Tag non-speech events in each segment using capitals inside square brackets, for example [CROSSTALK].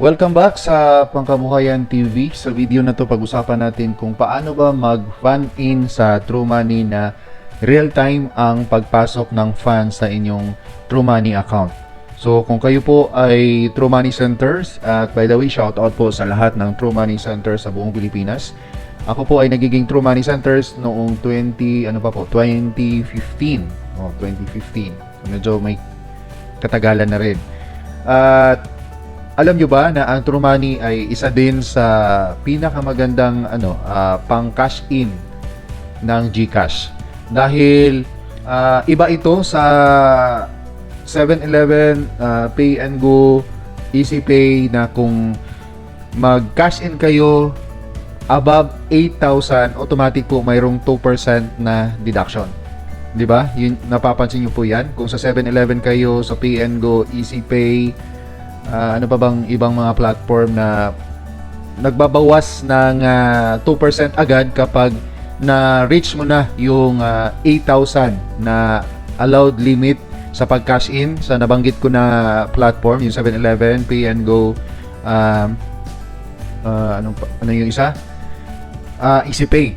Welcome back sa Pangkabuhayan TV. Sa video na to pag-usapan natin kung paano ba mag-fan in sa True Money na real time ang pagpasok ng funds sa inyong True Money account. So kung kayo po ay True Money Centers at by the way shout out po sa lahat ng True Money Centers sa buong Pilipinas. Ako po ay nagiging True Money Centers noong 20 ano pa po 2015. Oh, 2015. So, medyo may katagalan na rin. At alam nyo ba na ang True Money ay isa din sa pinakamagandang ano, ah, pang cash in ng GCash. Dahil ah, iba ito sa 7-Eleven, ah, Pay and Go, Easy Pay na kung mag-cash in kayo above 8,000, automatic po mayroong 2% na deduction. 'Di ba? Yun napapansin niyo po 'yan. Kung sa 7-Eleven kayo, sa Pay and Go, Easy Ah, ano pa bang ibang mga platform na nagbabawas ng ah, 2% agad kapag na reach mo na yung ah, 8,000 na allowed limit sa pag-cash in sa nabanggit ko na platform, yung 7-Eleven, Pay and Go, um, ah, anong, ano yung isa? Ah, EasyPay.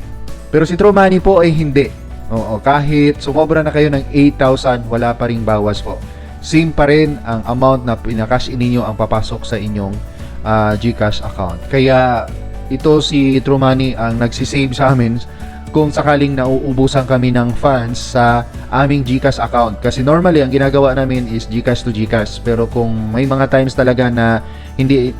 Pero si True Money po ay hindi. Oo, kahit sumobra na kayo ng 8,000, wala pa ring bawas po same pa rin ang amount na pinakash in ninyo ang papasok sa inyong ah, GCash account. Kaya ito si True Money ang nagsisave sa amin kung sakaling nauubusan kami ng funds sa aming GCash account. Kasi normally ang ginagawa namin is GCash to GCash. Pero kung may mga times talaga na hindi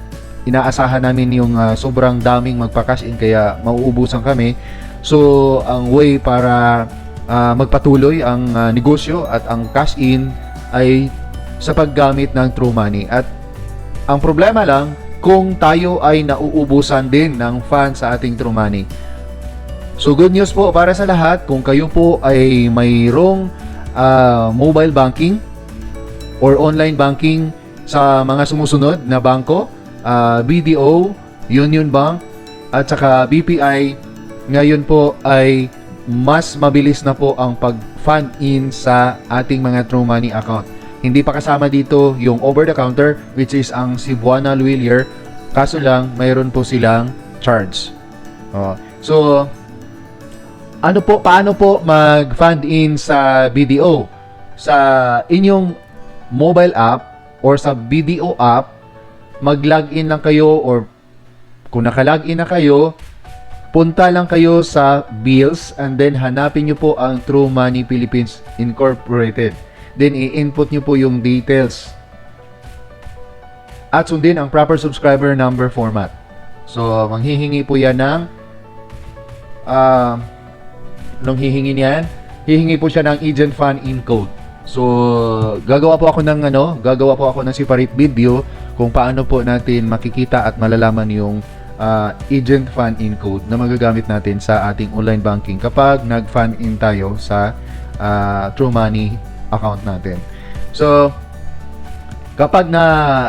inaasahan namin yung ah, sobrang daming magpa-cash in kaya mauubusan kami. So ang way para ah, magpatuloy ang ah, negosyo at ang cash in ay sa paggamit ng True Money. At ang problema lang, kung tayo ay nauubusan din ng funds sa ating True Money. So good news po para sa lahat, kung kayo po ay mayroong ah, mobile banking or online banking sa mga sumusunod na bangko, ah, BDO, Union Bank, at saka BPI, ngayon po ay mas mabilis na po ang pag-fund in sa ating mga True Money account. Hindi pa kasama dito yung over-the-counter which is ang Cebuana Luilier. Kaso lang, mayroon po silang charge. Oh. So, ano po, paano po mag-fund in sa BDO? Sa inyong mobile app or sa BDO app, mag-login lang kayo or kung naka-login na kayo, punta lang kayo sa bills and then hanapin nyo po ang True Money Philippines Incorporated. Then i-input nyo po yung details. At sundin ang proper subscriber number format. So, manghihingi po yan ng ah nung hihingi niyan, hihingi po siya ng agent fund in code. So, gagawa po ako ng ano, gagawa po ako ng separate video kung paano po natin makikita at malalaman yung ah, agent fund in code na magagamit natin sa ating online banking kapag nag-fund in tayo sa ah, True Money account natin. So, kapag na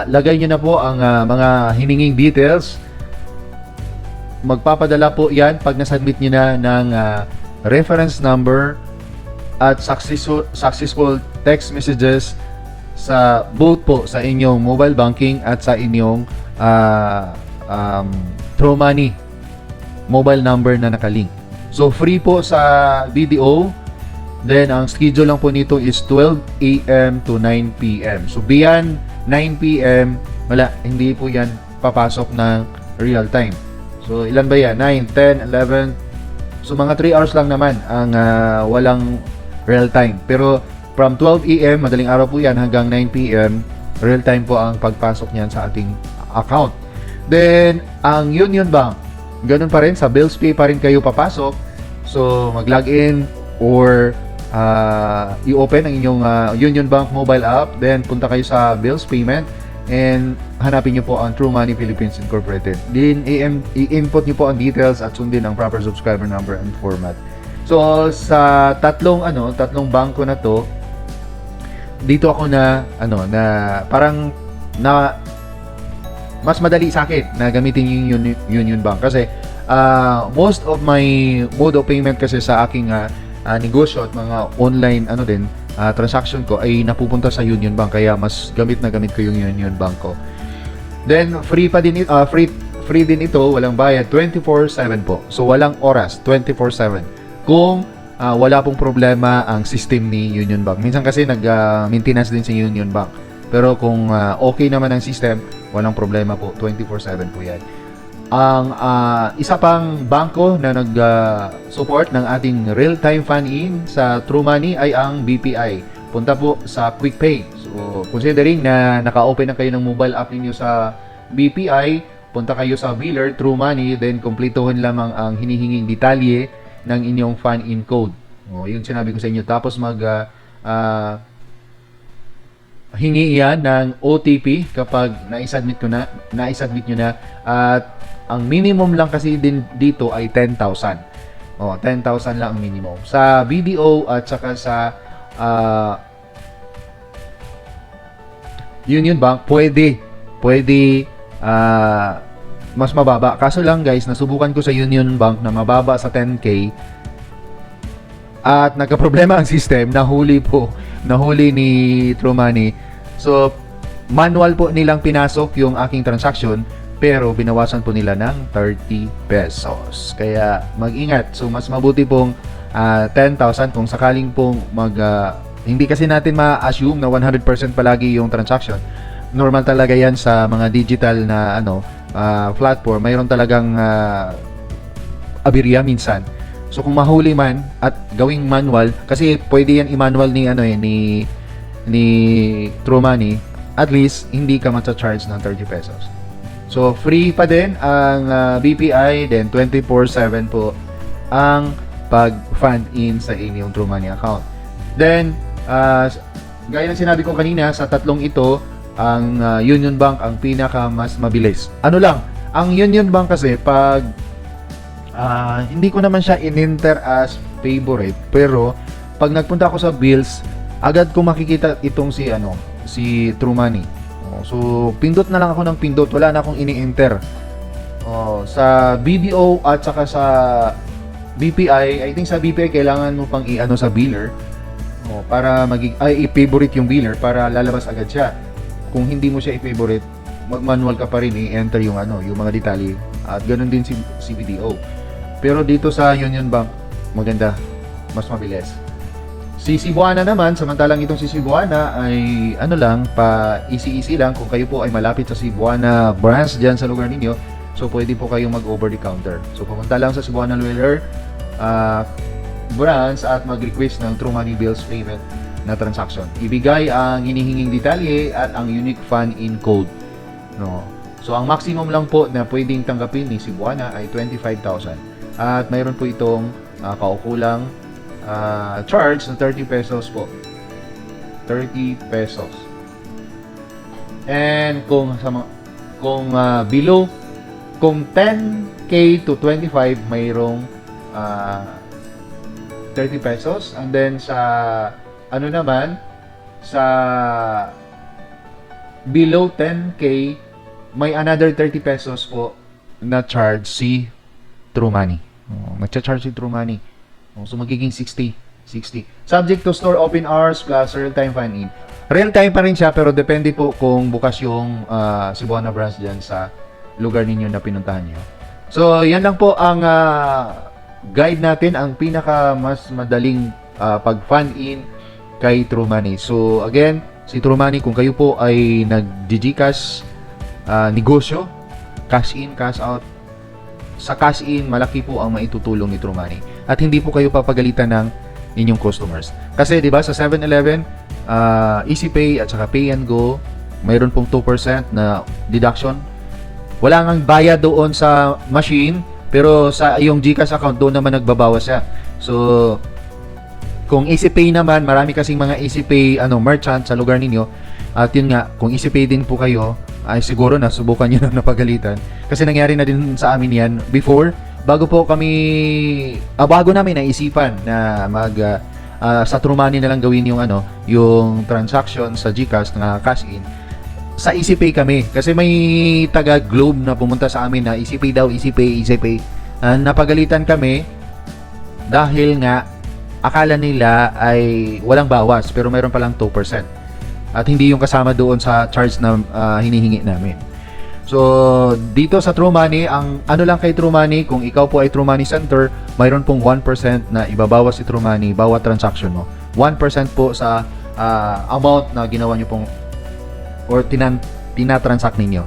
lagay niyo na po ang ah, mga hininging details, magpapadala po yan pag nasubmit niyo na ng ah, reference number at successful, successful text messages sa both po sa inyong mobile banking at sa inyong ah, um, True Money mobile number na nakalink. So free po sa BDO. Then ang schedule lang po nito is 12 AM to 9 PM. So beyond 9 PM, wala, hindi po yan papasok ng real time. So ilan ba yan? 9, 10, 11. So mga 3 hours lang naman ang ah, walang real time. Pero from 12 AM, madaling araw po yan hanggang 9 PM, real time po ang pagpasok niyan sa ating account. Then, ang Union Bank, ganun pa rin, sa bills pay pa rin kayo papasok. So, mag-login or ah, i-open ang inyong ah, Union Bank mobile app. Then, punta kayo sa bills payment and hanapin nyo po ang True Money Philippines Incorporated. Then, i-input nyo po ang details at sundin ang proper subscriber number and format. So, sa tatlong ano, tatlong bangko na to, dito ako na ano na parang na mas madali sa akin na gamitin yung Uni- Union Bank kasi ah, most of my mode of payment kasi sa aking ah, ah, negosyo at mga online ano din ah, transaction ko ay napupunta sa Union Bank kaya mas gamit na gamit ko yung Union Bank ko. Then free pa din ito, free free din ito, walang bayad 24/7 po. So walang oras, 24/7. Kung ah, wala pong problema ang system ni Union Bank. Minsan kasi nag-maintenance din si Union Bank. Pero kung ah, okay naman ang system, walang problema po, 24/7 po 'yan. Ang ah, isa pang bangko na nag-support ng ating real-time fund-in sa True Money ay ang BPI. Punta po sa QuickPay. So, considering na naka-open na kayo ng mobile app ninyo sa BPI, punta kayo sa biller True Money, then kumplituhin lamang ang hinihinging detalye ng inyong fund-in code. O, yun sinabi ko sa inyo. Tapos mag ah, ah, hingi yan ng OTP kapag na-submit ko na, na-submit nyo na at ang minimum lang kasi din dito ay 10,000. Oh, 10,000 lang ang minimum. Sa BDO at saka sa ah, Union Bank, pwede. Pwede ah, mas mababa. Kaso lang guys, nasubukan ko sa Union Bank na mababa sa 10k at nagka-problema ang [LAUGHS] system, nahuli po, nahuli ni Money. So, manual po nilang pinasok yung aking transaction, pero binawasan po nila ng 30 pesos. Kaya mag-ingat. So, mas mabuti pong ah, 10,000 kung sakaling pong mag... ah, hindi kasi natin ma-assume na 100% palagi yung transaction. Normal talaga yan sa mga digital na ano ah, platform. Mayroon talagang ah, aberya minsan. So kung mahuli man at gawing manual kasi pwede yan i-manual ni ano eh ni ni True Money, at least hindi ka ma-charge ng 30 pesos. So free pa din ang ah, BPI then 24/7 po ang pag-fund in sa inyong True Money account. Then ah, gaya ng sinabi ko kanina sa tatlong ito ang ah, Union Bank ang pinaka mas mabilis. Ano lang, ang Union Bank kasi pag Ah, hindi ko naman siya in-enter as favorite pero pag nagpunta ako sa bills agad ko makikita itong si ano si True Money oh, so pindot na lang ako ng pindot. Wala na akong ini-enter oh, sa BDO at saka sa BPI I think sa BPI kailangan mo pang i-ano sa biller oh, para magig ay i-favorite yung biller para lalabas agad siya. Kung hindi mo siya i-favorite mag-manual ka pa rin i-enter yung ano yung mga detalye. At ganun din si, si BDO pero dito sa Union Bank, maganda, mas mabilis. Si Cebuana naman, samantalang itong si Cebuana ay ano lang, pa easy-easy lang kung kayo po ay malapit sa Cebuana branch dyan sa lugar ninyo. So pwede po kayong mag over the counter. So pumunta lang sa Cebuana Lawyer uh, branch at mag-request ng True Money Bills payment na transaction. Ibigay ang hinihinging detalye at ang unique fund in code. No. So ang maximum lang po na pwedeng tanggapin ni Cebuana ay 25,000. At mayroon po itong ah, kaukulang ah, charge na 30 pesos po. 30 pesos. And kung sa kung ah, below kung 10k to 25 mayroong ah, 30 pesos and then sa ano naman sa below 10k may another 30 pesos po na charge si True Money. Oh, Magcha-charge si True Money. Oh, so magiging 60. 60. Subject to store open hours plus real-time fine-in. Real-time pa rin siya pero depende po kung bukas yung ah, Cebuana branch dyan sa lugar ninyo na pinuntahan nyo. So, yan lang po ang ah, guide natin, ang pinaka mas madaling ah, pag-fund in kay True Money. So, again, si True Money, kung kayo po ay nag-Gcash ah, negosyo, cash in, cash out, sa cash in, malaki po ang maitutulong ni True Money. At hindi po kayo papagalitan ng inyong customers. Kasi 'di ba sa 7-Eleven, uh, EasyPay at saka Pay and Go, mayroon pong 2% na deduction. Wala ngang bayad doon sa machine, pero sa iyong GCash account doon naman nagbabawas siya. So kung EasyPay naman, marami kasing mga EasyPay ano merchant sa lugar ninyo. At yun nga, kung EasyPay din po kayo, ay siguro na subukan niyo na napagalitan. Kasi nangyari na din sa amin yan before. Bago po kami, ah, bago namin naisipan na mag, ah, ah, sa True Money na lang gawin yung ano, yung transaction sa GCash na cash in. Sa EasyPay kami. Kasi may taga Globe na pumunta sa amin na EasyPay daw, EasyPay, EasyPay. Ah, napagalitan kami dahil nga akala nila ay walang bawas pero mayroon palang 2%. At hindi yung kasama doon sa charge na ah, hinihingi namin. So, dito sa True Money, ang ano lang kay True Money, kung ikaw po ay True Money Center, mayroon pong 1% na ibabawas si True Money bawat transaction mo. 1% po sa ah, amount na ginawa nyo pong or tinan, tinatransact ninyo.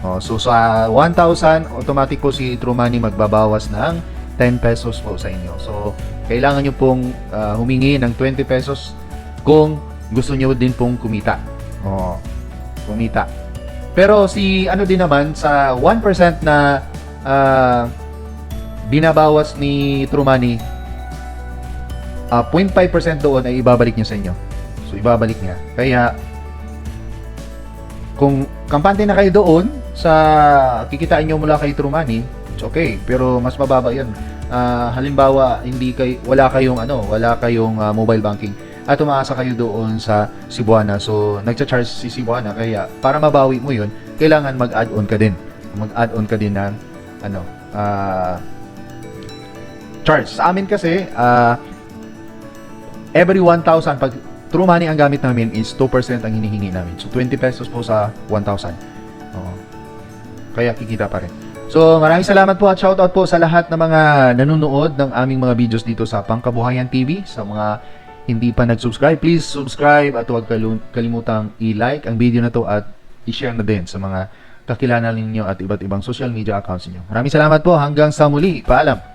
Oh, so sa 1,000, automatic po si True Money magbabawas ng 10 pesos po sa inyo. So, kailangan nyo pong ah, humingi ng 20 pesos kung gusto nyo din pong kumita. Oh, kumita. Pero si ano din naman sa 1% na ah, binabawas ni True Money, ah, 0.5% doon ay ibabalik niya sa inyo. So ibabalik niya. Kaya kung kampante na kayo doon sa kikitain nyo mula kay True Money, it's okay. Pero mas mababa 'yan. Ah, halimbawa, hindi kay wala kayong ano, wala kayong ah, mobile banking at umaasa kayo doon sa Cebuana. So, nagcha-charge si Cebuana kaya para mabawi mo 'yun, kailangan mag-add-on ka din. Mag-add-on ka din ng ano, ah charge. Sa amin kasi, ah every 1,000 pag True Money ang gamit namin is 2% ang hinihingi namin. So 20 pesos po sa 1,000. Oo. Kaya kikita pa rin. So maraming salamat po at shoutout po sa lahat ng mga nanonood ng aming mga videos dito sa Pangkabuhayan TV. Sa mga hindi pa nag-subscribe, please subscribe at huwag kalimutang i-like ang video na to at i-share na din sa mga kakilala ninyo at iba't ibang social media accounts ninyo. Maraming salamat po. Hanggang sa muli. Paalam.